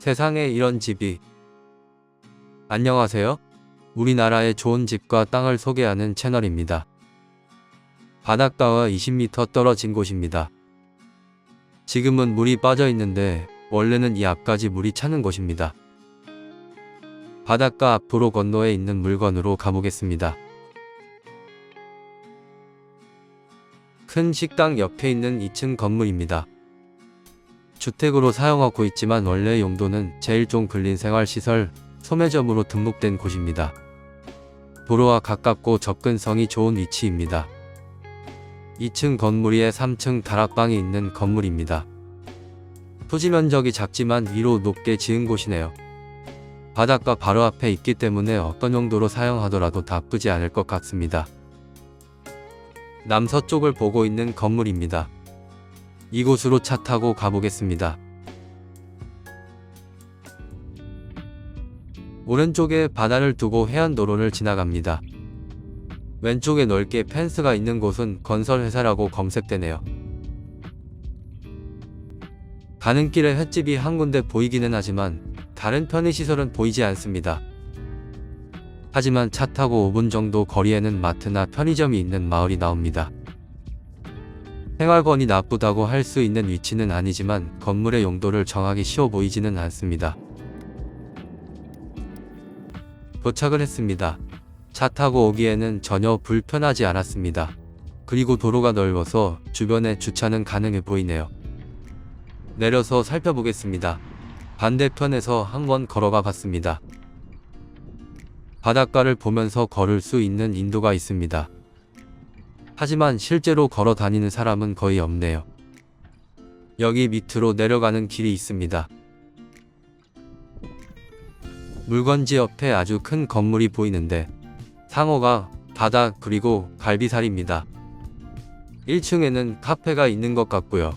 세상에 이런 집이. 안녕하세요. 우리나라의 좋은 집과 땅을 소개하는 채널입니다. 바닷가와 20m 떨어진 곳입니다. 지금은 물이 빠져 있는데 원래는 이 앞까지 물이 차는 곳입니다. 바닷가 앞으로 건너에 있는 물건으로 가보겠습니다. 큰 식당 옆에 있는 2층 건물입니다. 주택으로 사용하고 있지만 원래 용도는 제일종 근린생활시설 소매점으로 등록된 곳입니다. 도로와 가깝고 접근성이 좋은 위치입니다. 2층 건물 위에 3층 다락방이 있는 건물입니다. 토지 면적이 작지만 위로 높게 지은 곳이네요. 바닷가 바로 앞에 있기 때문에 어떤 용도로 사용하더라도 나쁘지 않을 것 같습니다. 남서쪽을 보고 있는 건물입니다. 이곳으로 차 타고 가보겠습니다. 오른쪽에 바다를 두고 해안도로를 지나갑니다. 왼쪽에 넓게 펜스가 있는 곳은 건설회사라고 검색되네요. 가는 길에 횟집이 한 군데 보이기는 하지만 다른 편의시설은 보이지 않습니다. 하지만 차 타고 5분 정도 거리에는 마트나 편의점이 있는 마을이 나옵니다. 생활권이 나쁘다고 할 수 있는 위치는 아니지만 건물의 용도를 정하기 쉬워 보이지는 않습니다. 도착을 했습니다. 차 타고 오기에는 전혀 불편하지 않았습니다. 그리고 도로가 넓어서 주변에 주차는 가능해 보이네요. 내려서 살펴보겠습니다. 반대편에서 한번 걸어가 봤습니다. 바닷가를 보면서 걸을 수 있는 인도가 있습니다. 하지만 실제로 걸어 다니는 사람은 거의 없네요. 여기 밑으로 내려가는 길이 있습니다. 물건지 옆에 아주 큰 건물이 보이는데 상호가 바다 그리고 갈비살입니다. 1층에는 카페가 있는 것 같고요.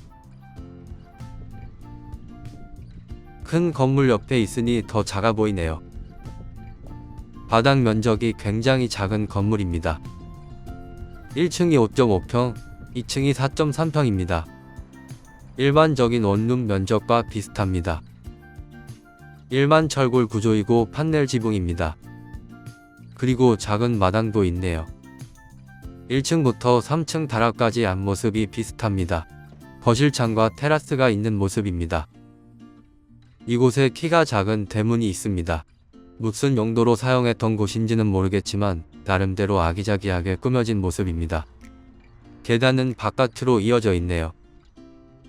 큰 건물 옆에 있으니 더 작아 보이네요. 바닥 면적이 굉장히 작은 건물입니다. 1층이 5.5평, 2층이 4.3평입니다. 일반적인 원룸 면적과 비슷합니다. 일반 철골 구조이고 판넬 지붕입니다. 그리고 작은 마당도 있네요. 1층부터 3층 다락까지 앞모습이 비슷합니다. 거실창과 테라스가 있는 모습입니다. 이곳에 키가 작은 대문이 있습니다. 무슨 용도로 사용했던 곳인지는 모르겠지만 나름대로 아기자기하게 꾸며진 모습입니다. 계단은 바깥으로 이어져 있네요.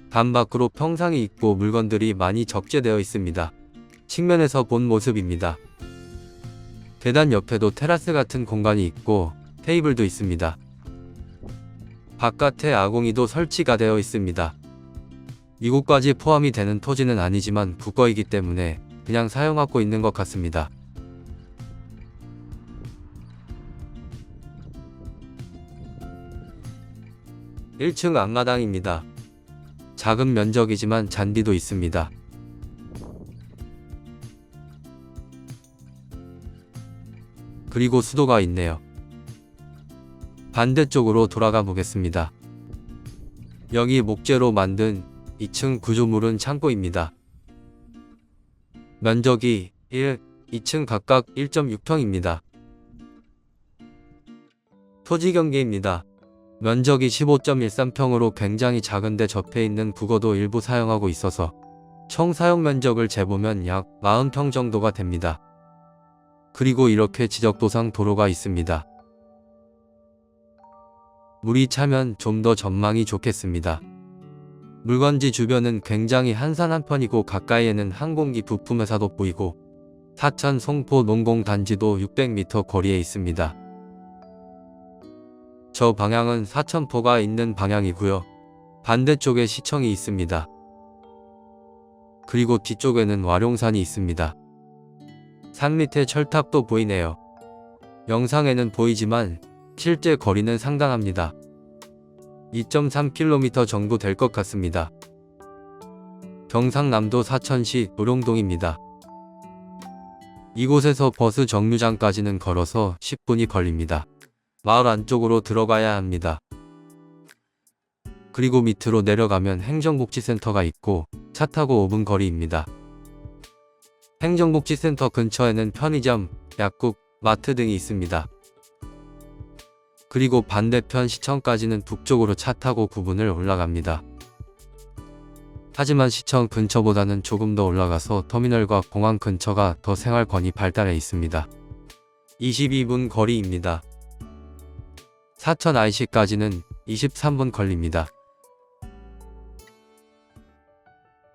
단 밖으로 평상이 있고 물건들이 많이 적재되어 있습니다. 측면에서 본 모습입니다. 계단 옆에도 테라스 같은 공간이 있고 테이블도 있습니다. 바깥에 아궁이도 설치가 되어 있습니다. 이곳까지 포함이 되는 토지는 아니지만 국거이기 때문에 그냥 사용하고 있는 것 같습니다. (1층) 앞마당입니다. 작은 면적이지만 잔디도 있습니다. 그리고 수도가 있네요. 반대쪽으로 돌아가 보겠습니다. 여기 목재로 만든 2층 구조물은 창고입니다. 면적이 1, 2층 각각 1.6평입니다. 토지 경계입니다. 면적이 15.13평으로 굉장히 작은데 접해 있는 국어도 일부 사용하고 있어서 총 사용 면적을 재보면 약 40평 정도가 됩니다. 그리고 이렇게 지적도상 도로가 있습니다. 물이 차면 좀 더 전망이 좋겠습니다. 물건지 주변은 굉장히 한산한 편이고 가까이에는 항공기 부품 회사도 보이고 사천 송포 농공단지도 600m 거리에 있습니다. 저 방향은 사천포가 있는 방향이고요. 반대쪽에 시청이 있습니다. 그리고 뒤쪽에는 와룡산이 있습니다. 산 밑에 철탑도 보이네요. 영상에는 보이지만 실제 거리는 상당합니다. 2.3km 정도 될 것 같습니다. 경상남도 사천시 노룡동입니다. 이곳에서 버스 정류장까지는 걸어서 10분이 걸립니다. 마을 안쪽으로 들어가야 합니다. 그리고 밑으로 내려가면 행정복지센터가 있고 차 타고 5분 거리입니다. 행정복지센터 근처에는 편의점, 약국, 마트 등이 있습니다. 그리고 반대편 시청까지는 북쪽으로 차 타고 구분을 올라갑니다. 하지만 시청 근처보다는 조금 더 올라가서 터미널과 공항 근처가 더 생활권이 발달해 있습니다. 22분 거리입니다. 사천 IC까지는 23분 걸립니다.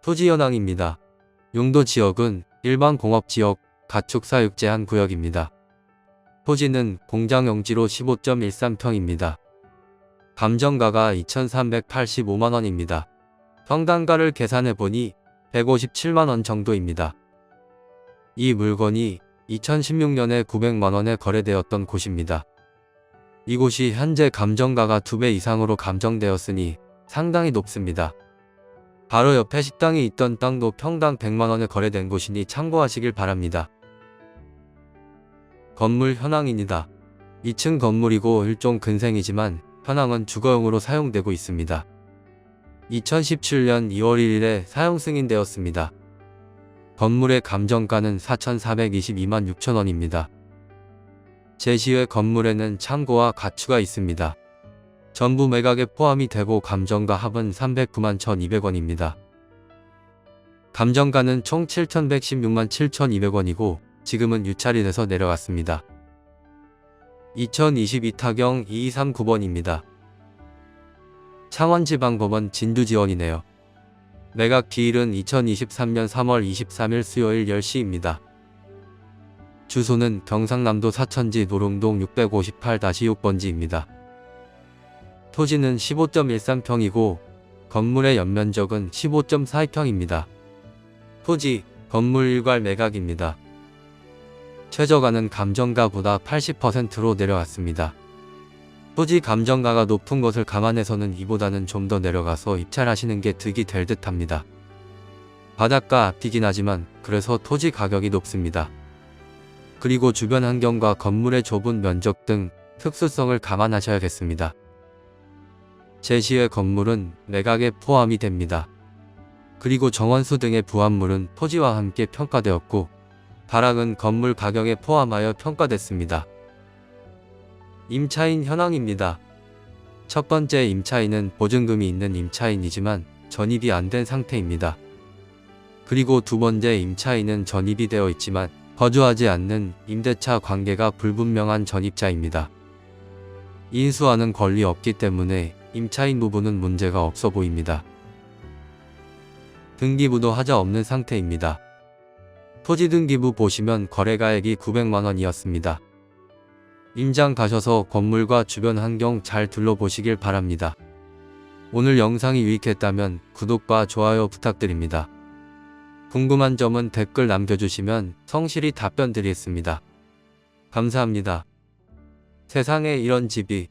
토지 현황입니다. 용도 지역은 일반 공업 지역, 가축 사육 제 한 구역입니다. 토지는 공장 용지로 15.13평입니다. 감정가가 2,385만원입니다. 평당가를 계산해 보니 157만원 정도입니다. 이 물건이 2016년에 900만원에 거래되었던 곳입니다. 이곳이 현재 감정가가 2배 이상으로 감정되었으니 상당히 높습니다. 바로 옆에 식당이 있던 땅도 평당 100만원에 거래된 곳이니 참고하시길 바랍니다. 건물 현황입니다. 2층 건물이고 일종 근생이지만 현황은 주거용으로 사용되고 있습니다. 2017년 2월 1일에 사용 승인되었습니다. 건물의 감정가는 4,422만 6천원입니다. 제시의 건물에는 창고와 가축가 있습니다. 전부 매각에 포함이 되고 감정가 합은 309만 1,200원입니다. 감정가는 총 7,116만 7,200원이고 지금은 유찰이 돼서 내려갔습니다. 2022 타경 2239번입니다. 창원지방법원 진두지원이네요. 매각 기일은 2023년 3월 23일 수요일 10시입니다. 주소는 경상남도 사천지 노릉동 658-6번지입니다. 토지는 15.13평이고 건물의 연면적은 15.42평입니다. 토지, 건물 일괄 매각입니다. 최저가는 감정가보다 80%로 내려왔습니다. 토지 감정가가 높은 것을 감안해서는 이보다는 좀 더 내려가서 입찰하시는 게 득이 될 듯합니다. 바닷가 앞이긴 하지만 그래서 토지 가격이 높습니다. 그리고 주변 환경과 건물의 좁은 면적 등 특수성을 감안하셔야겠습니다. 제시의 건물은 매각에 포함이 됩니다. 그리고 정원수 등의 부합물은 토지와 함께 평가되었고 발악은 건물 가격에 포함하여 평가됐습니다. 임차인 현황입니다. 첫 번째 임차인은 보증금이 있는 임차인이지만 전입이 안 된 상태입니다. 그리고 두 번째 임차인은 전입이 되어 있지만 거주하지 않는 임대차 관계가 불분명한 전입자입니다. 인수하는 권리 없기 때문에 임차인 부분은 문제가 없어 보입니다. 등기부도 하자 없는 상태입니다. 토지 등기부 보시면 거래가액이 900만원이었습니다. 임장 가셔서 건물과 주변 환경 잘 둘러보시길 바랍니다. 오늘 영상이 유익했다면 구독과 좋아요 부탁드립니다. 궁금한 점은 댓글 남겨주시면 성실히 답변 드리겠습니다. 감사합니다. 세상에 이런 집이